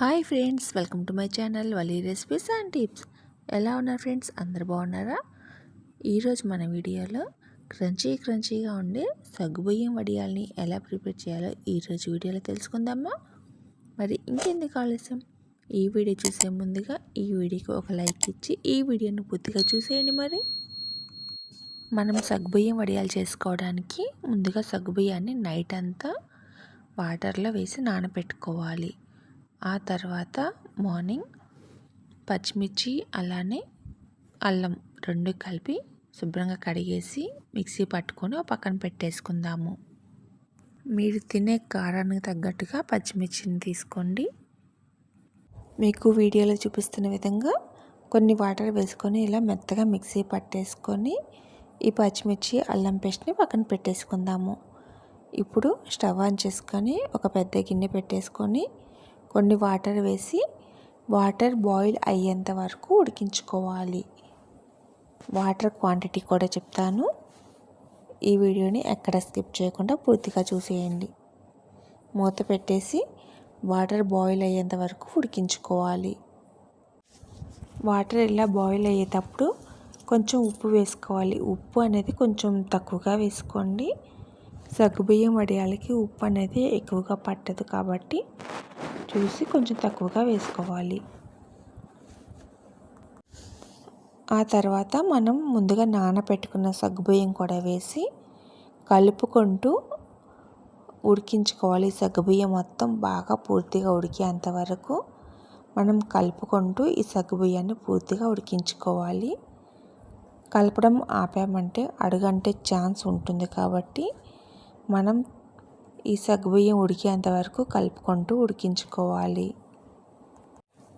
Hi friends welcome to my channel Vali recipes and tips. ఎలా ఉన్నారు friends? అందరు బాగున్నారా? ఈరోజు మన వీడియోలో క్రంచీ క్రంచీగా ఉండే సగ్గుబియ్యం వడియాల్ని ఎలా ప్రిపేర్ చేయాలో ఈరోజు వీడియోలో తెలుసుకుందామా? మరి ఇంకెందుకు ఆలస్యం? ఈ వీడియో చూసే ముందుగా ఈ వీడియోకి ఒక లైక్ ఇచ్చి ఈ వీడియోని పూర్తిగా చూసేయండి మరి. మనం సగ్గుబియ్యం వడియాలు చేసుకోవడానికి ముందుగా సగ్గుబియ్యాన్ని నైట్ అంతా వాటర్లో వేసి నానబెట్టుకోవాలి. ఆ తర్వాత మార్నింగ్ పచ్చిమిర్చి అలానే అల్లం రెండు కలిపి శుభ్రంగా కడిగేసి మిక్సీ పట్టుకొని పక్కన పెట్టేసుకుందాము. మీరు తినే కారానికి తగ్గట్టుగా పచ్చిమిర్చిని తీసుకోండి. మీకు వీడియోలో చూపిస్తున్న విధంగా కొన్ని వాటర్ వేసుకొని ఇలా మెత్తగా మిక్సీ పట్టేసుకొని ఈ పచ్చిమిర్చి అల్లం పేస్ట్ని పక్కన పెట్టేసుకుందాము. ఇప్పుడు స్టవ్ ఆన్ చేసుకొని ఒక పెద్ద గిన్నె పెట్టేసుకొని కొన్ని వాటర్ వేసి వాటర్ బాయిల్ అయ్యేంత వరకు ఉడికించుకోవాలి. వాటర్ క్వాంటిటీ కూడా చెప్తాను. ఈ వీడియోని ఎక్కడ స్కిప్ చేయకుండా పూర్తిగా చూసేయండి. మూత పెట్టేసి వాటర్ బాయిల్ అయ్యేంత వరకు ఉడికించుకోవాలి. వాటర్ ఇలా బాయిల్ అయ్యేటప్పుడు కొంచెం ఉప్పు వేసుకోవాలి. ఉప్పు అనేది కొంచెం తక్కువగా వేసుకోండి. సగ్గుబియ్యం వడియాలకి ఉప్పు అనేది ఎక్కువగా పట్టదు కాబట్టి చూసి కొంచెం తక్కువగా వేసుకోవాలి. ఆ తర్వాత మనం ముందుగా నానబెట్టుకున్న సగ్గుబియ్యం కూడా వేసి కలుపుకుంటూ ఉడికించుకోవాలి. సగ్గుబియ్యం మొత్తం బాగా పూర్తిగా ఉడికేంత వరకు మనం కలుపుకుంటూ ఈ సగ్గుబియ్యాన్ని పూర్తిగా ఉడికించుకోవాలి. కలపడం ఆపామంటే అడుగంటే ఛాన్స్ ఉంటుంది కాబట్టి మనం ఈ సగ్గుబియ్యం ఉడికేంత వరకు కలుపుకుంటూ ఉడికించుకోవాలి.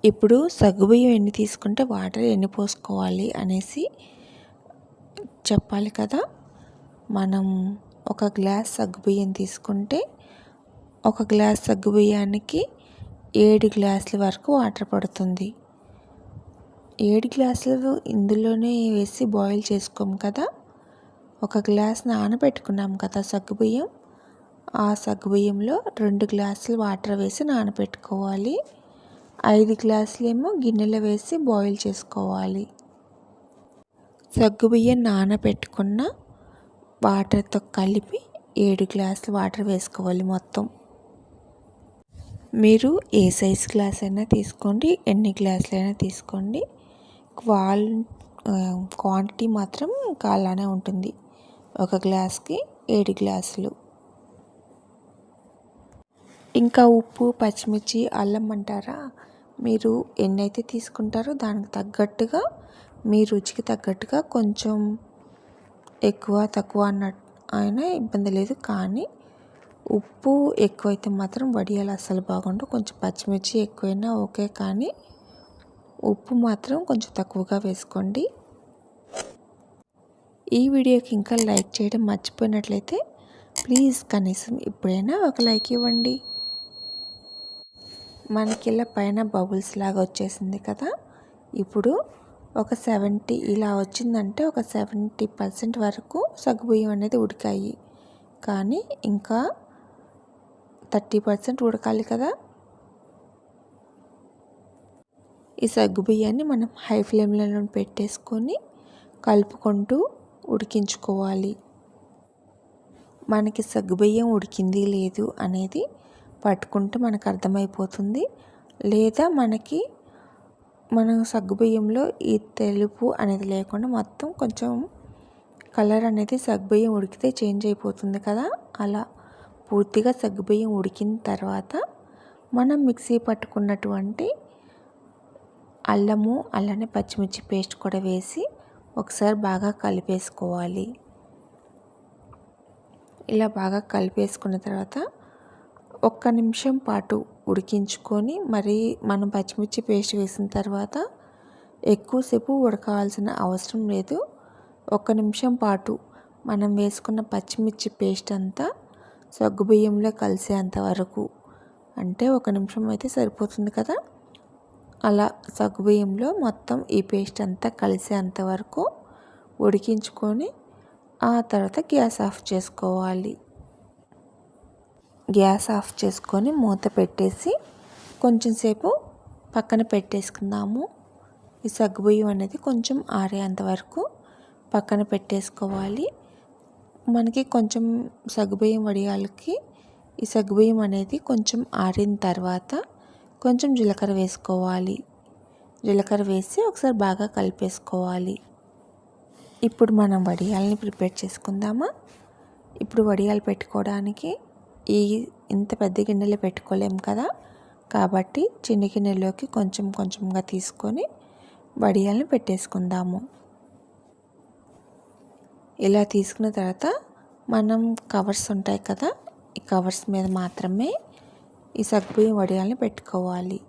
ఇప్పుడు సగ్గుబియ్యం ఎన్ని తీసుకుంటే వాటర్ ఎన్ని పోసుకోవాలి అనేసి చెప్పాలి కదా. మనం ఒక గ్లాస్ సగ్గుబియ్యం తీసుకుంటే ఒక గ్లాస్ సగ్గుబియ్యానికి ఏడు గ్లాసుల వరకు వాటర్ పడుతుంది. ఏడు గ్లాసులు ఇందులోనే వేసి బాయిల్ చేసుకోము కదా. ఒక గ్లాస్ నానబెట్టుకున్నాం కదా సగ్గుబియ్యం. ఆ సగ్గుబియ్యంలో రెండు గ్లాసులు వాటర్ వేసి నానబెట్టుకోవాలి ఐదు గ్లాసులు ఏమో గిన్నెలో వేసి బాయిల్ చేసుకోవాలి. సగ్గుబియ్యం నానబెట్టుకున్న వాటర్తో కలిపి ఏడు గ్లాసులు వాటర్ వేసుకోవాలి మొత్తం. మీరు ఏ సైజ్ గ్లాస్ అయినా తీసుకోండి ఎన్ని గ్లాసులు అయినా తీసుకోండి. క్వాల్ క్వాంటిటీ మాత్రం అలానే ఉంటుంది. ఒక గ్లాస్కి ఏడు గ్లాసులు. ఇంకా ఉప్పు పచ్చిమిర్చి అల్లం అంటారా? మీరు ఎన్నైతే తీసుకుంటారో దానికి తగ్గట్టుగా మీ రుచికి తగ్గట్టుగా కొంచెం ఎక్కువ తక్కువ అన్నట్టు అయినా ఇబ్బంది లేదు. కానీ ఉప్పు ఎక్కువైతే మాత్రం వడియాలు అస్సలు బాగుండు కొంచెం పచ్చిమిర్చి ఎక్కువైనా ఓకే కానీ ఉప్పు మాత్రం కొంచెం తక్కువగా వేసుకోండి. ఈ వీడియోకి ఇంకా లైక్ చేయడం మర్చిపోయినట్లయితే ప్లీజ్ కనీసం ఇప్పుడైనా ఒక లైక్ ఇవ్వండి. మనకి ఇలా పైన బబుల్స్ లాగా వచ్చేసింది కదా. ఇప్పుడు ఒక సెవెంటీ ఇలా వచ్చిందంటే ఒక సెవెంటీ పర్సెంట్ వరకు సగ్గుబియ్యం అనేది ఉడికాయి. కానీ ఇంకా థర్టీ పర్సెంట్ ఉడకాలి కదా. ఈ సగ్గుబియ్యాన్ని మనం హై ఫ్లేమ్లలో పెట్టేసుకొని కలుపుకుంటూ ఉడికించుకోవాలి. మనకి సగ్గుబియ్యం ఉడికింది లేదు అనేది పట్టుకుంటే మనకు అర్థమైపోతుంది. లేదా మనకి మనం సగ్గుబియ్యంలో ఈ తెలుపు అనేది లేకుండా మొత్తం కొంచెం కలర్ అనేది సగ్గుబియ్యం ఉడికితే చేంజ్ అయిపోతుంది కదా. అలా పూర్తిగా సగ్గుబియ్యం ఉడికిన తర్వాత మనం మిక్సీ పట్టుకున్నటువంటి అల్లము అలానే పచ్చిమిర్చి పేస్ట్ కూడా వేసి ఒకసారి బాగా కలిపేసుకోవాలి. ఇలా బాగా కలిపేసుకున్న తర్వాత ఒక్క నిమిషం పాటు ఉడికించుకొని మరి మనం పచ్చిమిర్చి పేస్ట్ వేసిన తర్వాత ఎక్కువసేపు ఉడకాల్సిన అవసరం లేదు. ఒక్క నిమిషం పాటు మనం వేసుకున్న పచ్చిమిర్చి పేస్ట్ అంతా సగ్గుబియ్యంలో కలిసేంత వరకు. అంటే ఒక నిమిషం అయితే సరిపోతుంది కదా? అలా సగ్గుబియ్యంలో మొత్తం ఈ పేస్ట్ అంతా కలిసేంత వరకు ఉడికించుకొని ఆ తర్వాత గ్యాస్ ఆఫ్ చేసుకోవాలి. గ్యాస్ ఆఫ్ చేసుకొని మూత పెట్టేసి కొంచెం సేపు పక్కన పెట్టేసుకుందాము. ఈ సగ్గుబియ్యం అనేది కొంచెం ఆరేంత వరకు పక్కన పెట్టేసుకోవాలి. మనకి కొంచెం సగ్గుబియ్యం వడియాలకి ఈ సగ్గుబియ్యం అనేది కొంచెం ఆరిన తర్వాత కొంచెం జీలకర్ర వేసుకోవాలి. జీలకర్ర వేసి ఒకసారి బాగా కలిపేసుకోవాలి. ఇప్పుడు మనం వడియాలని ప్రిపేర్ చేసుకుందామా? ఇప్పుడు వడియాలు పెట్టుకోవడానికి ఈ ఇంత పెద్ద గిన్నెలు పెట్టుకోలేం కదా? కాబట్టి చిన్న గిన్నెలోకి కొంచెం కొంచెంగా తీసుకొని వడియాలను పెట్టేసుకుందాము. ఇలా తీసుకున్న తర్వాత మనం కవర్స్ ఉంటాయి కదా ఈ కవర్స్ మీద మాత్రమే ఈ సగ్గుబియ్యం వడియాలని పెట్టుకోవాలి.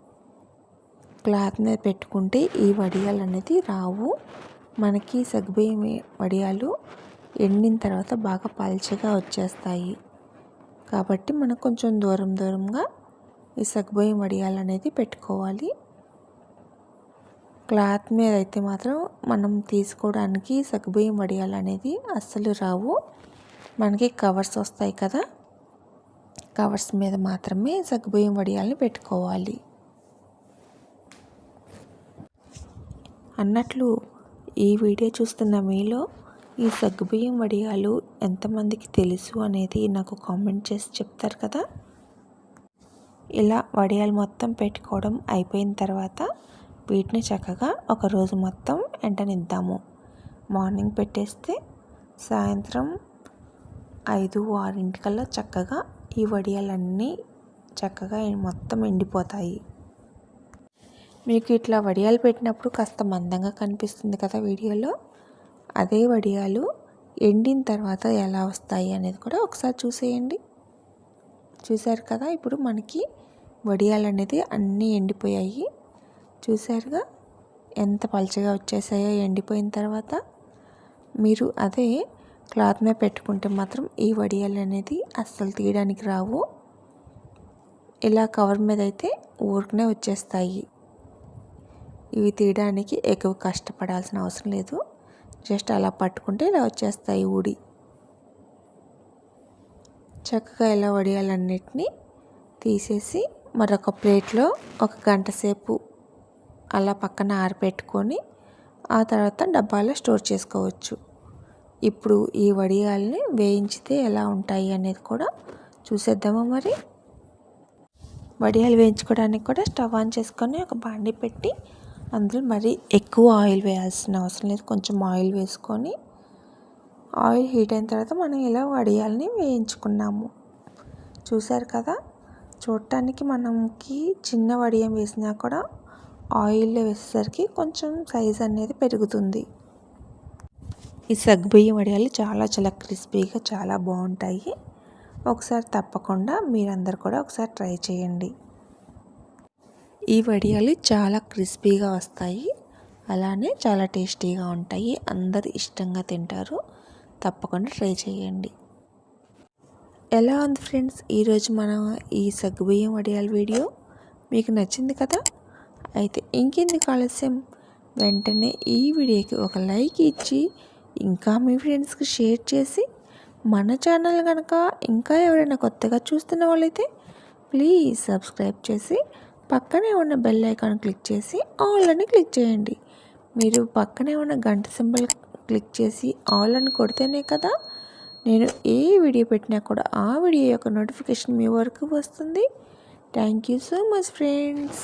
క్లాత్ మీద పెట్టుకుంటే ఈ వడియాలు అనేది రావు. మనకి సగ్గుబియ్యం వడియాలు ఎండిన తర్వాత బాగా పల్చగా వచ్చేస్తాయి. కాబట్టి మనం కొంచెం దూరం దూరంగా ఈ సగ్గుబియ్యం వడియాలు అనేది పెట్టుకోవాలి. క్లాత్ మీద అయితే మాత్రం మనం తీసుకోవడానికి సగ్గుబియ్యం వడియాలు అనేది అస్సలు రావు. మనకి కవర్స్ వస్తాయి కదా కవర్స్ మీద మాత్రమే సగ్గుబియ్యం వడియాలని పెట్టుకోవాలి. అన్నట్లు ఈ వీడియో చూస్తున్న మీలో ఈ సగ్గుబియ్యం వడియాలు ఎంతమందికి తెలుసు అనేది నాకు కామెంట్ చేసి చెప్తారు కదా? ఇలా వడియాలు మొత్తం పెట్టుకోవడం అయిపోయిన తర్వాత వీటిని చక్కగా ఒక రోజు మొత్తం ఎండనిద్దాము. మార్నింగ్ పెట్టేస్తే సాయంత్రం ఐదు ఆరింటికల్లా చక్కగా ఈ వడియాలన్నీ చక్కగా మొత్తం ఎండిపోతాయి. మీకు ఇట్లా వడియాలు పెట్టినప్పుడు కాస్త మందంగా కనిపిస్తుంది కదా వీడియోలో? అదే వడియాలు ఎండిన తర్వాత ఎలా వస్తాయి అనేది కూడా ఒకసారి చూసేయండి. చూశారు కదా ఇప్పుడు మనకి వడియాలు అనేది అన్నీ ఎండిపోయాయి. చూసారుగా ఎంత పలచగా వచ్చేసాయో ఎండిపోయిన తర్వాత మీరు అదే క్లాత్ మీద పెట్టుకుంటే మాత్రం ఈ వడియాలు అనేది అస్సలు తీయడానికి రావు. ఇలా కవర్ మీద అయితే ఊరికనే వచ్చేస్తాయి. ఇవి తీయడానికి ఎక్కువ కష్టపడాల్సిన అవసరం లేదు. జస్ట్ అలా పట్టుకుంటే ఇలా వచ్చేస్తాయి ఊడి. చక్కగా ఇలా వడియాలన్నిటినీ తీసేసి మరొక ప్లేట్లో ఒక గంట సేపు అలా పక్కన ఆరిపెట్టుకొని ఆ తర్వాత డబ్బాలో స్టోర్ చేసుకోవచ్చు. ఇప్పుడు ఈ వడియాల్ని వేయించితే ఎలా ఉంటాయి అనేది కూడా చూసేద్దామా మరి? వడియాలు వేయించుకోవడానికి కూడా స్టవ్ ఆన్ చేసుకొని ఒక బాండి పెట్టి అందులో మరి ఎక్కువ ఆయిల్ వేయాల్సిన అవసరం లేదు. కొంచెం ఆయిల్ వేసుకొని ఆయిల్ హీట్ అయిన తర్వాత మనం ఇలా వడియాల్ని వేయించుకున్నాము. చూసారు కదా? చూడటానికి మనకి చిన్న వడియం వేసినా కూడా ఆయిల్లో వేసేసరికి కొంచెం సైజ్ అనేది పెరుగుతుంది. ఈ సగ్బియ్యం వడియాలు చాలా చాలా క్రిస్పీగా చాలా బాగుంటాయి. ఒకసారి తప్పకుండా మీరందరు కూడా ఒకసారి ట్రై చేయండి. ఈ వడియాలు చాలా క్రిస్పీగా వస్తాయి. అలానే చాలా టేస్టీగా ఉంటాయి. అందరు ఇష్టంగా తింటారు. తప్పకుండా ట్రై చేయండి. ఎలా ఉంది ఫ్రెండ్స్? ఈరోజు మనం ఈ సగ్గుబియ్యం వడియాల వీడియో మీకు నచ్చింది కదా? అయితే ఇంకెందుకు ఆలస్యం? వెంటనే ఈ వీడియోకి ఒక లైక్ ఇచ్చి ఇంకా మీ ఫ్రెండ్స్కి షేర్ చేసి మన ఛానల్ కనుక ఇంకా ఎవరైనా కొత్తగా చూస్తున్న వాళ్ళైతే ప్లీజ్ సబ్స్క్రైబ్ చేసి పక్కనే ఉన్న బెల్ ఐకాన్ క్లిక్ చేసి ఆల్ అని క్లిక్ చేయండి. మీరు పక్కనే ఉన్న గంట సింబల్ క్లిక్ చేసి ఆల్ అని కొడితేనే కదా నేను ఏ వీడియో పెట్టినా కూడా ఆ వీడియో యొక్క నోటిఫికేషన్ మీ వరకు వస్తుంది. Thank you so much friends